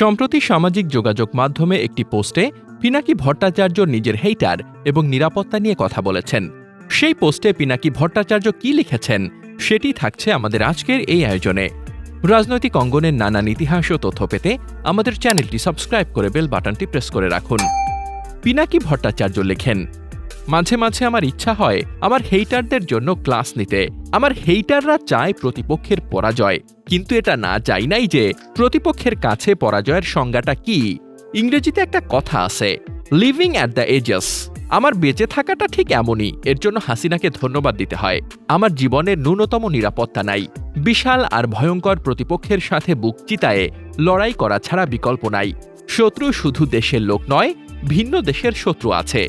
সম্প্রতি সামাজিক যোগাযোগ মাধ্যমে একটি পোস্টে পিনাকি ভট্টাচার্য নিজের হেইটার এবং নিরাপত্তা নিয়ে কথা বলেছেন। সেই পোস্টে পিনাকি ভট্টাচার্য কি লিখেছেন, সেটি থাকছে আমাদের আজকের এই আয়োজনে। রাজনৈতিক অঙ্গনের নানান ইতিহাস ও তথ্য পেতে আমাদের চ্যানেলটি সাবস্ক্রাইব করে বেল বাটনটি প্রেস করে রাখুন। পিনাকি ভট্টাচার্য লেখেন, মাঝে মাঝে আমার ইচ্ছা হয় আমার হেইটারদের জন্য ক্লাস নিতে। আমার হেইটাররা চায় প্রতিপক্ষের পরাজয়, কিন্তু এটা না চাই নাই যে প্রতিপক্ষের কাছে পরাজয়ের সংজ্ঞাটা কি। ইংরেজিতে একটা কথা আছে লিভিং অ্যাট দ্য এজেস আমার বেঁচে থাকাটা ঠিক এমনই, এর জন্য হাসিনাকে ধন্যবাদ দিতে হয়। আমার জীবনের ন্যূনতম নিরাপত্তা নাই। বিশাল আর ভয়ঙ্কর প্রতিপক্ষের সাথে বুক চিতায়ে লড়াই করা ছাড়া বিকল্প নাই। শত্রু শুধু দেশের লোক নয়, ভিন্ন দেশের শত্রু আছে।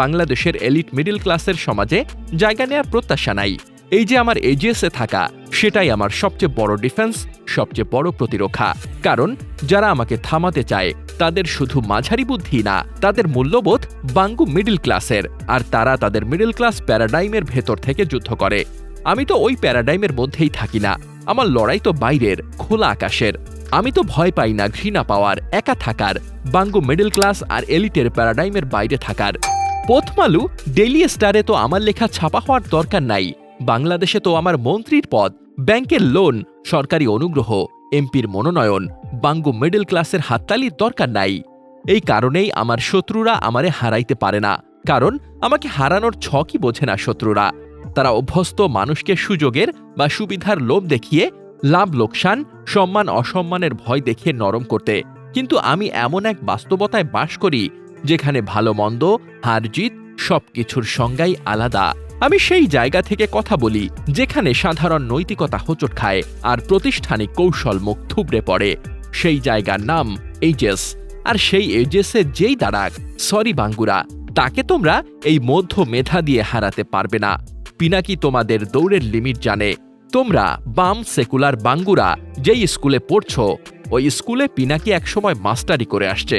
বাংলাদেশের এলিট মিডল ক্লাসের সমাজে জায়গা নেওয়ার প্রত্যাশা নাই। এই যে আমার এজিএসে থাকা, সেটাই আমার সবচেয়ে বড় ডিফেন্স সবচেয়ে বড় প্রতিরক্ষা। কারণ, যারা আমাকে থামাতে চায়, তাদের শুধু মাঝারি বুদ্ধি না, তাদের মূল্যবোধ বাঙ্গু মিডল ক্লাসের আর তারা তাদের মিডল ক্লাস প্যারাডাইমের ভেতর থেকে যুদ্ধ করে। আমি তো ওই প্যারাডাইমের মধ্যেই থাকি না, আমার লড়াই তো বাইরের, খোলা আকাশের। আমি তো ভয় পাই না ঘৃণা পাওয়ার, একা থাকার, বাঙ্গু মিডল ক্লাস আর এলিটের প্যারাডাইমের বাইরে থাকার। পোথমালু ডেইলি স্টারে তো আমার লেখা ছাপা হওয়ার দরকার নাই। বাংলাদেশে তো আমার মন্ত্রীর পদ, ব্যাংকের লোন, সরকারি অনুগ্রহ, এমপির মনোনয়ন, বাঙ্গু মিডল ক্লাসের হাততালির দরকার নাই। এই কারণেই আমার শত্রুরা আমারে হারাইতে পারে না, কারণ আমাকে হারানোর ছকই বোঝে না শত্রুরা। তারা অভ্যস্ত মানুষকে সুযোগের বা সুবিধার লোভ দেখিয়ে, লাভ লোকসান, সম্মান অসম্মানের ভয় দেখিয়ে নরম করতে। কিন্তু আমি এমন এক বাস্তবতায় বাস করি, যেখানে ভালো মন্দ, হার জিত, সবকিছুর সংজ্ঞাই আলাদা। আমি সেই জায়গা থেকে কথা বলি, যেখানে সাধারণ নৈতিকতা হোঁচট খায় আর প্রতিষ্ঠানিক কৌশল মুখ থুবড়ে পড়ে। সেই জায়গার নাম এইজেস আর সেই এজেসে যেই দাঁড়াক সরি বাঙ্গুরা, তাকে তোমরা এই মধ্য মেধা দিয়ে হারাতে পারবে না। পিনাকি তোমাদের দৌড়ের লিমিট জানে। তোমরা বাম সেকুলার বাঙ্গুরা, যেই স্কুলে পড়ছ, ওই স্কুলে পিনাকি একসময় মাস্টারি করে আসছে।